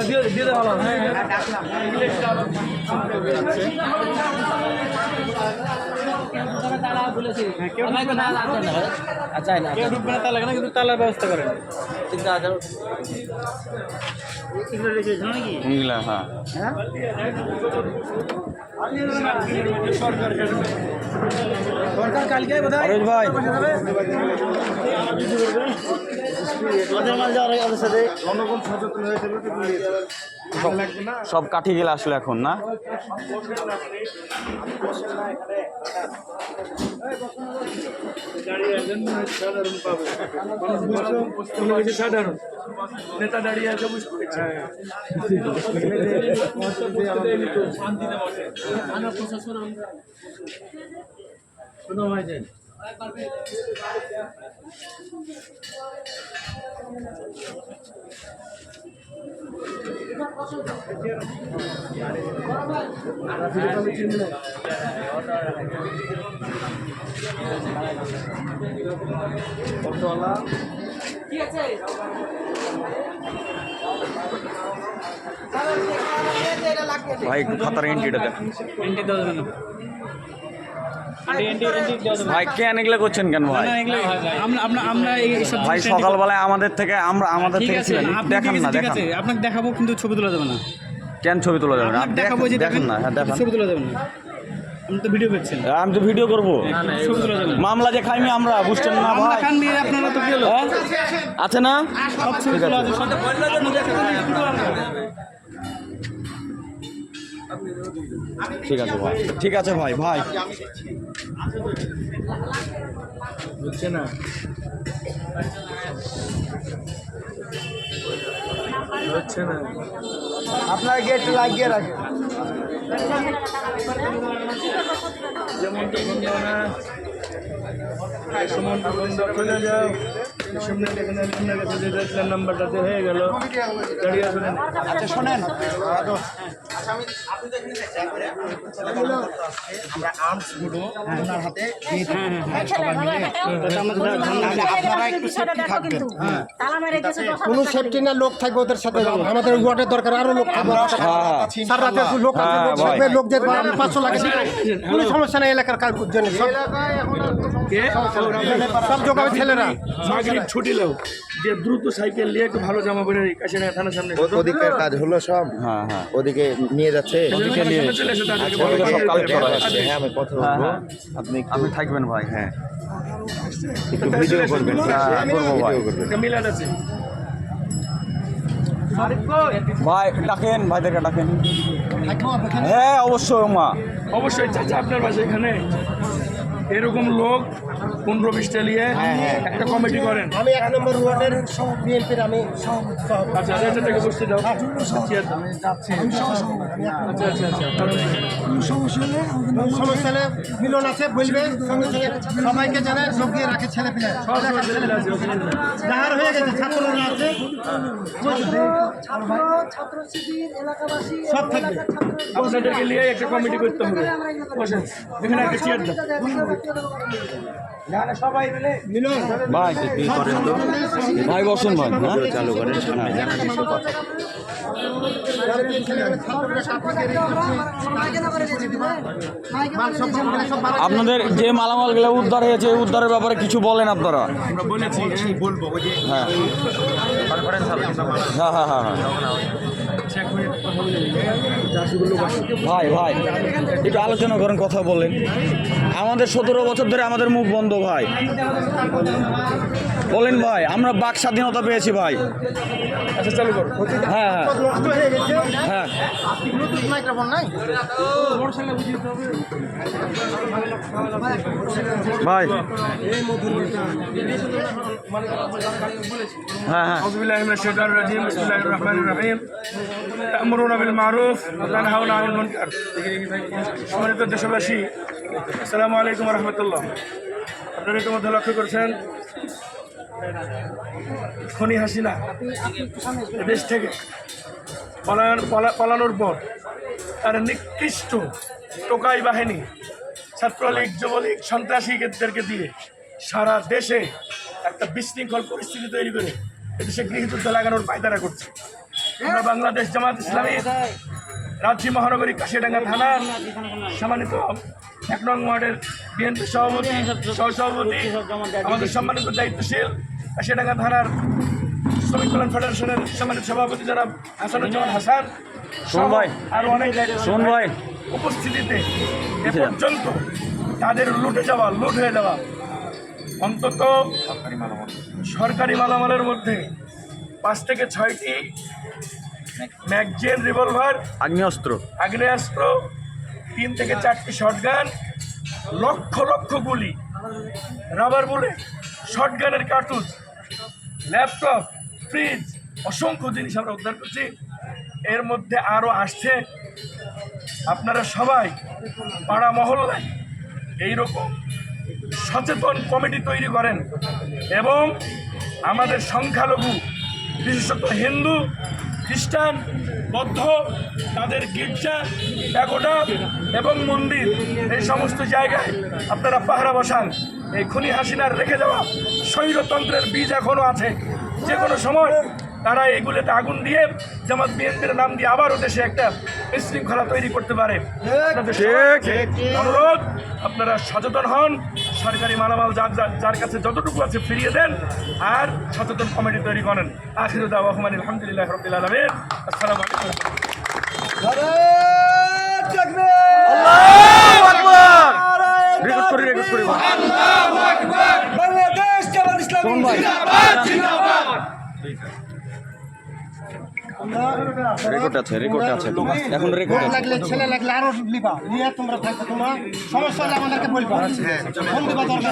দিয়ে হ্যাঁ হ্যাঁ আচ্ছা না কেউ না তালা কেন কিন্তু তালার ব্যবস্থা করেন। চিন্তা আছে ইংলা হ্যাঁ। সরকার কালকে বোধ হয় আরোজ ভাই সব কাঠি গেলে আসলে এখন না? বসে শোনো ভাই যাই ভাই খাতার এন্ট্রিটা দেন এন্ট্রি দেওয়া ভাই কেন এগুলো করছেন কেন ভাই? ভাই সকালবেলায় আমাদের থেকে আমরা আমাদের থেকে দেখান না দেখান। আপনাকে দেখাবো কিন্তু ছবি তোলা যাবে না। কেন ছবি তোলা যাবে না? দেখাবো যে দেখেন না হ্যাঁ দেখান। ছবি তোলা যাবে না। আপনি তো ভিডিও করছেন। আমি তো ভিডিও করব। মামলা যে খাইমি আমরা বুঝছেন না ভাই? আপনারা তো কি হলো? হ্যাঁ? আছে না? আছে। ঠিক আছে ভাই ঠিক আছে ভাই ভাই। হচ্ছে না? হচ্ছে না? আপনার গেট লাগিয়ে রাখেন। যেমন যাও। আপনার নাম্বারটাতে হয়ে গেল। দাঁড়িয়ে আসলেন আচ্ছা শোনেন। আমরা আর্মস ওনার হাতে দিয়ে দেবো। কোনো সেফটি না লোক থাকবে ওদের সাথে। আমাদের ওয়ার্ডের দরকার আরও লোক থাকবে সার রাতে একটু লোক আছে, লোক ভাই। থাকবে লোকদের বা- পাঁচশো লাগে কোনো সমস্যা নেই এলাকার কার জন্য সব- জোগাবে ছেলেরা মাগরিব ছুটি লাও। যে দ্রুত সাইকেল নিয়ে একটু ভালো জামা পরে কাশিনা থানার সামনে ও- কাজ হলো সব। হ্যাঁ হ্যাঁ। ওদিকে নিয়ে যাচ্ছে। ওদিকে নিয়ে ওদিকে সব কালেক্ট করা আছে। হ্যাঁ আমি কথা হ্যাঁ বলব। হ্যাঁ। আপনি আপনি থাকবেন ভাই হ্যাঁ। একটু ভিডিও করবেন। হ্যাঁ, করব ভাই। মিলাদ আছে। ভাই ডাকেন ভাইদেরকে ডাকেন। হ্যাঁ অবশ্যই মা অবশ্যই চাচা আপনার বাসা এখানে। এরকম লোক পনেরো বিশটা নিয়ে একটা কমিটি করেন। আমি এক নম্বর ওয়ার্ডের বিএনপির আমি আচ্ছা আচ্ছা থেকে বসতে দাও। আচ্ছা আচ্ছা আচ্ছা সমস্যা মিলন আছে বলবে। সবাইকে জানে রাখে ছেলে পেলে। যাহার হয়ে গেছে ছাত্ররা আছে। ছাত্র ছাত্র শিবির সব থাকবে। আপনাদেরকে নিয়ে একটা কমিটি করতে হবে। বসেন এখানে একটা চেয়ার দাও। ভাই বসুন ভাই হ্যাঁ? চালু সামনে আপনাদের যে মালামালগুলো উদ্ধার হয়েছে উদ্ধারের ব্যাপারে কিছু বলেন আপনারা? আমরা বলেছি বলব ওই যে হ্যাঁ হ্যাঁ হ্যাঁ হ্যাঁ। ভাই ভাই একটু আলোচনা করেন কথা বলেন। আমাদের সতেরো বছর ধরে আমাদের মুখ বন্ধ ভাই। বলেন ভাই আমরা বাক স্বাধীনতা পেয়েছি ভাই। আচ্ছা, হ্যাঁ হ্যাঁ। হ্যাঁ। হ্যাঁ হ্যাঁ। বিসমিল্লাহির রহমানির রহিম। তা'মুরুনা বিল মা'রুফ। সম্মানিত দেশবাসী, আসসালামু আলাইকুম রহমতুল্লাহ। আপনারা ইতিমধ্যে লক্ষ্য করছেন? খনি হাসিনা দেশ থেকে পলায়ন পালানোর পর তার নিকৃষ্ট টোকাই বাহিনী, ছাত্রলীগ, যুবলীগ সন্ত্রাসীদেরকে দিয়ে সারা দেশে একটা বিশৃঙ্খল পরিস্থিতি তৈরি করে এদেশে গৃহযুদ্ধ লাগানোর পায়তারা করছে। আমরা বাংলাদেশ জামাত ইসলামী রাজশাহী মহানগরী কাশিয়াডাঙ্গা থানার সম্মানিত এক নং ওয়ার্ডের বিএনপি সভাপতি সহসভাপতি আমাদের সম্মানিত দায়িত্বশীল কাশিয়াডাঙ্গা থানার শ্রমিক কল্যাণ ফেডারেশনের সম্মানিত সভাপতি যারা হাসানুজ্জামান হাসান। আর অনেক দায়িত্ব- উপস্থিতিতে এ পর্যন্ত তাদের লুটে যাওয়া লুট হয়ে যাওয়া অন্তত সরকারি মালামালের মধ্যে পাঁচ থেকে ছয়টি ম্যাগজিন রিভলভার আগ্নেয়াস্ত্র। আগ্নেয়াস্ত্র তিন থেকে চারটি শটগান লক্ষ লক্ষ গুলি রাবার বুলেট শটগানের কার্তুজ ল্যাপটপ ফ্রিজ অসংখ্য জিনিস আমরা উদ্ধার করছি। এর মধ্যে আরও আসছে আপনারা সবাই পাড়া মহল্লায় এইরকম সচেতন কমিটি তৈরি করেন এবং আমাদের সংখ্যালঘু বিশেষত হিন্দু খ্রিস্টান বৌদ্ধ তাদের গির্জা প্যাগোডা এবং মন্দির এই সমস্ত জায়গায় আপনারা পাহারা বসান। এই খুনি হাসিনার রেখে যাওয়া স্বৈরতন্ত্রের বীজ এখনও আছে। যে কোনো সময় তারা এগুলোতে আগুন দিয়ে জামাত বিএনপির নাম দিয়ে আবারও দেশে একটা বিশৃঙ্খলা তৈরি করতে পারে। অনুরোধ আপনারা সচেতন হন। সরকারি মালামাল যার যার- যার কাছে যতটুকু আছে ফিরিয়ে দেন আর সচেতন কমিটি তৈরি করেন। আখির দাওয়াহমান আলহামদুলিল্লাহ রবিল আলমের আসসালামু আলাইকুম। করি রেকর্ড আছে রেকর্ড আছে এখন রেকর্ড আছে। লাগলে ছেলে লাগলে আরও লিবা নিয়ে তোমরা থাকবে তোমরা। সমস্যা হলে আমাদেরকে বলবা। ফোন দিবা দরকার।